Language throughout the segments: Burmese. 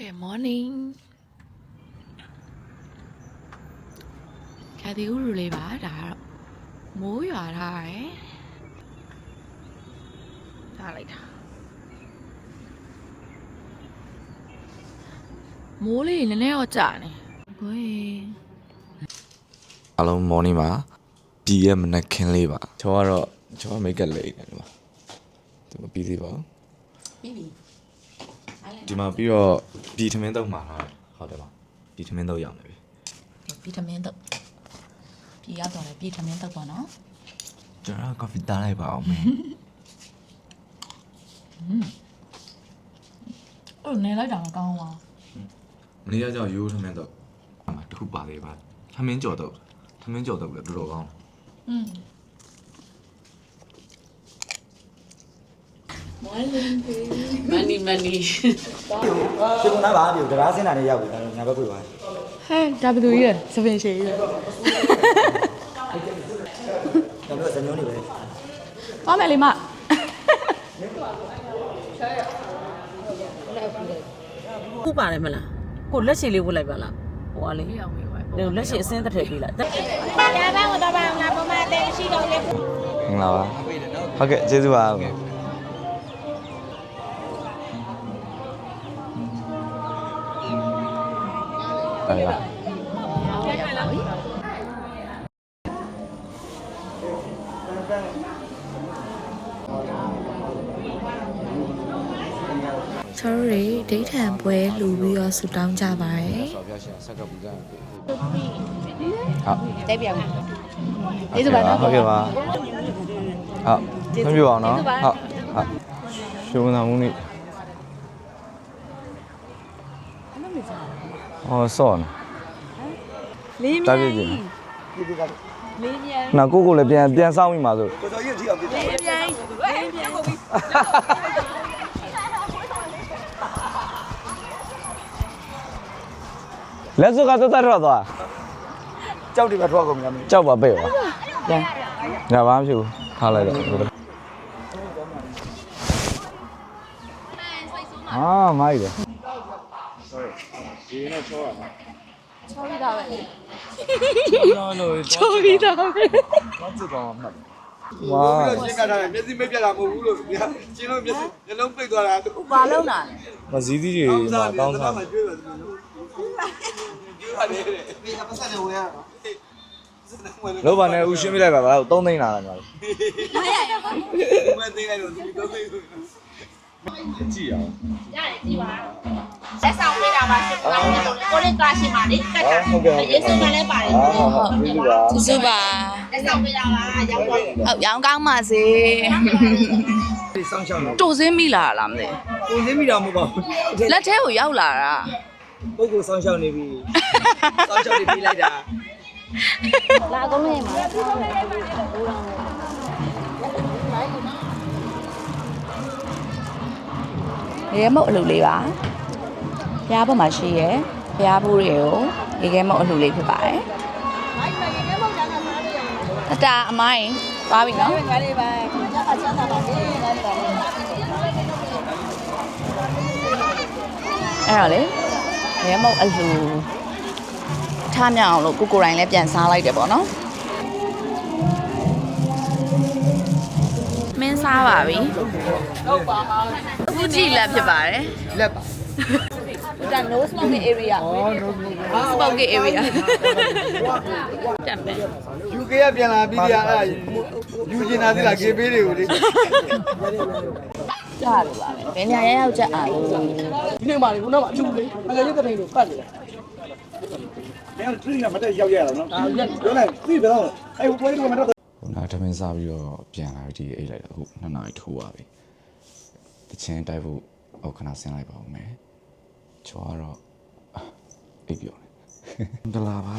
Good morning ခါဒီဥရူလေးပါဒါကတော့မိုးရွာထားတယ်ထားလိုက်တာမိုးလေးနည်းနည်းတော့ကြာနေဘွေအားလုံး morning ပါဒီရဲ့မနက်ခင်းလေးပါကျွန်တော်ကတော့ကျွန်တော်မိတ်ကပ်လေးနေတယ်ဒီမှာဒီမပြီးသေးပါဘူးပြီးပြီ ဒီမှာပြီးတော့ဒီထမင်းတုပ်မှာဟုတ်တယ်ပါဒီထမင်းတုပ်ရောက်နေပြီဗီတာမင်တော့ပြည်ရတော့လေဗီတာမင်တော့ပေါ့နော်ကျွန်တော်ကော်ဖီတားလိုက်ပါအောင်မယ်အဲ့နေလိုက်တာမကောင်းပါမနေ့ကကြောင့်ရိုးထမင်းတုပ်အမတခုပါသေးပါထမင်းကြော်တုပ်ထမင်းကြော်တုပ်လည်းတော်တော်ကောင်းอืม မန်နီမန်နီရှင်ကနားပါပြီတရားစင်းတာနဲ့ရောက်ပြီအဲ့တော့ညာဘက်ပြေးပါဟဲ့ဒါဘယ်သူကြီးလဲစပင်ရှည်ကြီးလဲကျွန်တော်ဇညုံးနေပဲသွားမယ်လေမခုပါတယ်မလားကိုလက်ရှိလေးဝတ်လိုက်ပါလားဟိုကလေအောင်ပြီပါဒီလက်ရှိအစင်းတစ်ထည့်ပေးလိုက်ညာဘန်းကိုတော့ပါငါပမာတဲ့ရှိတော့လေမင်္ဂလာပါဟုတ်ကဲ့ကျေးဇူးပါ အဲ့ဒါချောရီဒိဋ္ဌံပွဲလူပြီးတော့ဆူတောင်းကြပါတယ်ဆော်ပြရှင်ဆက်ကပူဇာဟုတ်တဲ့ပြောင်းကျေးဇူးပါနော်ဟုတ်ကဲ့ပါဟုတ်မပြောအောင်နော်ဟုတ်ဟုတ်ရှုံးတာမှုနိ အော်ဆော့နော်လေးမြတ်လေးမြတ်လေးမြတ်နောက်ကိုကိုလည်းပြန်ပြန်စောင်းမိမှာဆိုတော်တော်ရည်ကြည့်အောင်ပြစ်လက်စုပ်ကသက်သက်ထွက်သွားကြောက်တွေပဲထွက်ကုန်များမင်းကြောက်ပါပဲ့ပါပြန်ညဘာမှမဖြစ်ဘူးထားလိုက်တော့အာမိုက်တယ် ချိုးပြီးတော့ပဲဝါရှင်းကတာမျက်စိမိတ်ပြတ်တာမဟုတ်ဘူးလို့ဗျာရှင်းလို့မျက်စိမျက်လုံးပိတ်သွားတာသူဘာလုံးတာလဲမစည်းသီးတွေမှာတောင်းစားမှကျွေးပါသူကျွေးပါတယ်ဒီအပတ်နဲ့ဝင်ရတော့လောပါနဲ့ဦးရှင်းပြလိုက်ပါလား3သိန်းလာတယ်ညီမမသိလိုက်တော့ဒီတော့သိလို့ကြည့်အောင်လက် ဆောင်ပေးတာပါရှင်ကိုလေးကရှင်ပါလေကတ်တာရေးစုံကလည်းပါတယ်အာဟုတ်ပြီပါစုပါလက်ဆောင်ပေးတာပါရောက်ပါဟုတ်ရောင်းကောင်းပါစေဒီစောင်းချောင်းတော့တူစင်းမိလာလားမသိကိုစင်းမိတာမဟုတ်ပါဘူးလက်ထဲကိုရောက်လာတာပုဂ္ဂိုလ်စောင်းချောင်းနေပြီစောင်းချောင်းနေပြီးလိုက်တာလာကုန်နေမှာရေမုတ်အလူလေးပါ ဖျားပေါ်မှာရှိရယ်ဖျားဘူးတွေကိုရေခဲမုတ်အလူလေးဖြစ်ပါတယ်အတာအမိုင်းသွားပြီနော်ငါလေးပါအချမ်းသာပါစေငါလေးပါအဲ့တော့လေရေမုတ်အလူထားမြောင်အောင်လို့ကိုကိုယ်တိုင်လည်းပြန်စားလိုက်တယ်ပေါ့နော်မင်းစားပါပြီဟုတ်ပါပါအခုကြည့်လက်ဖြစ်ပါတယ်လက်ပါ ဒါ no smoking area ဩ no no smoking area တတ်မယ် UK ကပြန်လာပြီးပြအဲ့ယူကျင်တာသိလား GB တွေကိုလေကြားလို့ပါပဲဘယ်ညာရရောက်ချက်အားလို့ဒီနေ့မှလေခုနကအထူးလေငါရုပ်ကတိန်ကိုပတ်တယ်ဘယ်လိုထရင်းကမတက်ရောက်ရတော့နော်ပြောလိုက်သိဘယ်တော့အဲ့ဟိုပွဲကမတော့ခုနထမင်းစားပြီးတော့ပြန်လာပြီးဒီအိတ်လိုက်တော့အခုနှစ်နာရီထိုးပါပြီတချင်းတိုက်ဖို့ဟိုခဏဆင်းလိုက်ပါဦးမယ် ချောကတော့အိတ်ပြောနေဒလာပါ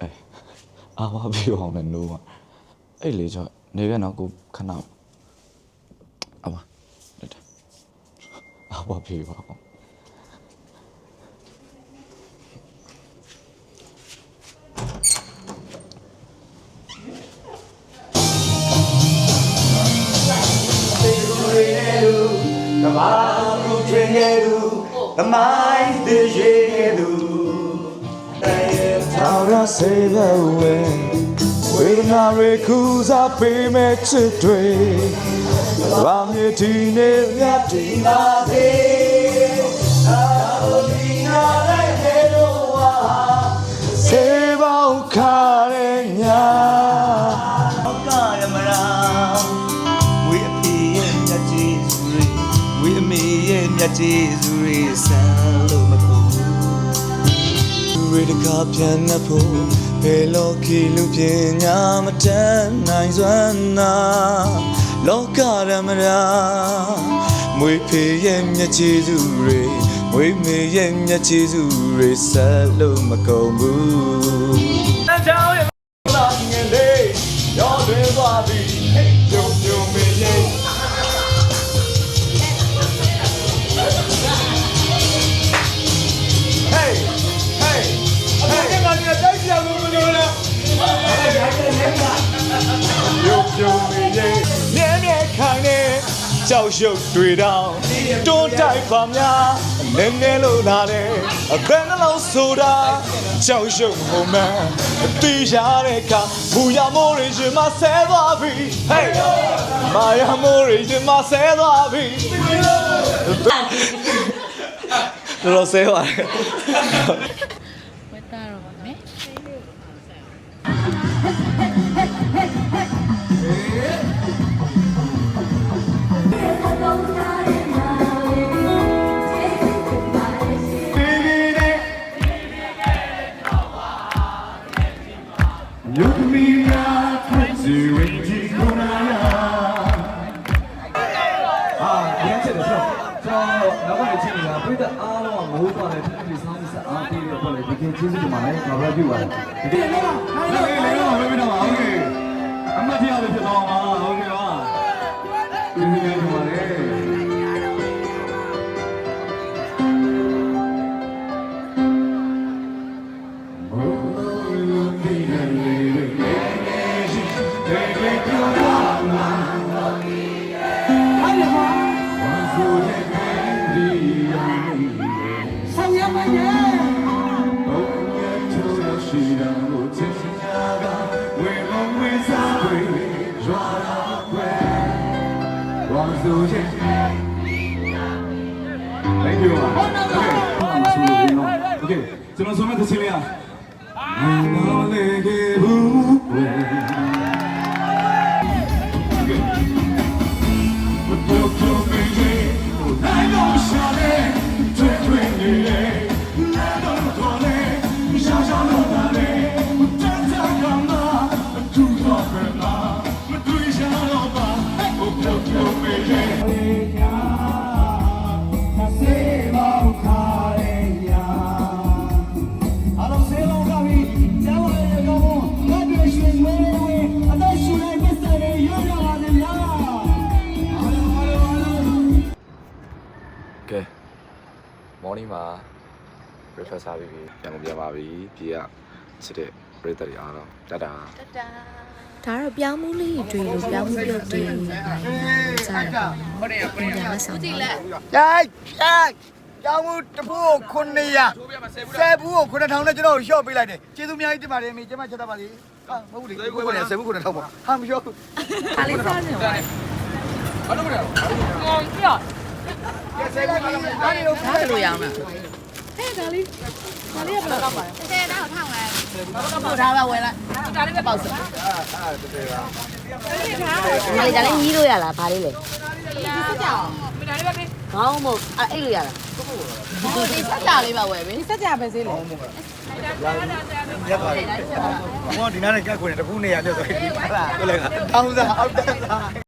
အဲအာဝပြီးအောင်လည်းနိုးပါအဲ့လေချောနေရတော့ကိုခဏအမလက်တာအာဝပြီးပါအောင် ဘာကိုထွင်ခဲ့သူသမိုင်းတည်ရခဲ့သူတောင်ရစေဘဝဲဝေဒနာရေခုစားပေးမဲ့ချစ်တွေဘာမြေဒီနေမြတ်ဒီနာစေ ပြန်နှပ်ဖို့ဘယ်လောကီလူပညာမတတ်နိုင်စွမ်းနာလောကရမရာမွေဖေရဲ့မျက်ခြေစုတွေမွေမေရဲ့မျက်ခြေစုတွေဆက်လို့မကုန်ဘူးတန်ချောင်း ကြောက်ရွံ့တွေတောင်တွန်းတိုက်ပါများနည်းနည်းလို့လာတယ်အဘယ်နှလုံးဆိုတာကြောက်ရွံ့ဟိုမှန်တီးရတဲ့အခါဘူရမိုးတွေရှင်မဆဲသွားပြီ Hey! မာယာမိုးတွေရှင်မဆဲသွားပြီတော်တော်ဆဲပါတယ်ဝက်တာတော့ပါမယ်ယု ရှင်ကျေးဇူးတင်ပါတယ်ကျွန်တော်တို့ပြုပါတယ်ဒီနေ့လေးလေးတော့မပြောပြတော့ပါဘူးအမတ်တရားလည်းဖြစ်တော့ပါဟုတ်ကဲ့ပါ မစိုးချက် Thank you ပါမစိုးလို့ရနော် Okay ကျွန်တော်ဆုံးမသစီလေးอ่ะမလေးကေဘူး breakfast စားပြီးပြီပြန်ကုန်ပြန်ပါပြီပြေကချစ်တဲ့ပရိသတ်တွေအားလုံးတတာဒါတော့ပြောင်းမှုလေးတွေလို့ပြောင်းမှုပြုတ်တွေစားတာဟုတ်တယ်ပြင်ပြလက်ဆောင်ပါကြိုက်ကြိုက်ကျောင်းမှုတစ်ဖို့900ဆယ်ဘူးကို9000နဲ့ကျွန်တော်ရှော့ပေးလိုက်တယ်ကျေးဇူးအများကြီးတင်ပါတယ်အမေကျမချက်တော့ပါလေဟာမဟုတ်ဘူးလေကိုယ်ကဆယ်ဘူး9000ပေါ့ဟာမရှော့ဘူးခါလေးစားနေပါဆယ်လိုက်ပါလား ဒါရီကိုဒါဘယ်လိုရအောင်လဲဒီလေဒါလည်းညီးလို့ရလားဘာလေးလဲဒီစက်ကြောင်ဒါလေးပဲခေါင်းမို့အဲ့အဲ့လိုရလားဒီစက်ကြောင်လေးပါဝယ်ပြီစက်ကြောင်ပဲစေးလေရပါတယ်ဘောဒီနားနဲ့ကြက်ခွင့်တခုနေရပြတ်သွားပြီဟာလားပြောလိုက်ကတောင်းစားအောက်တက်စား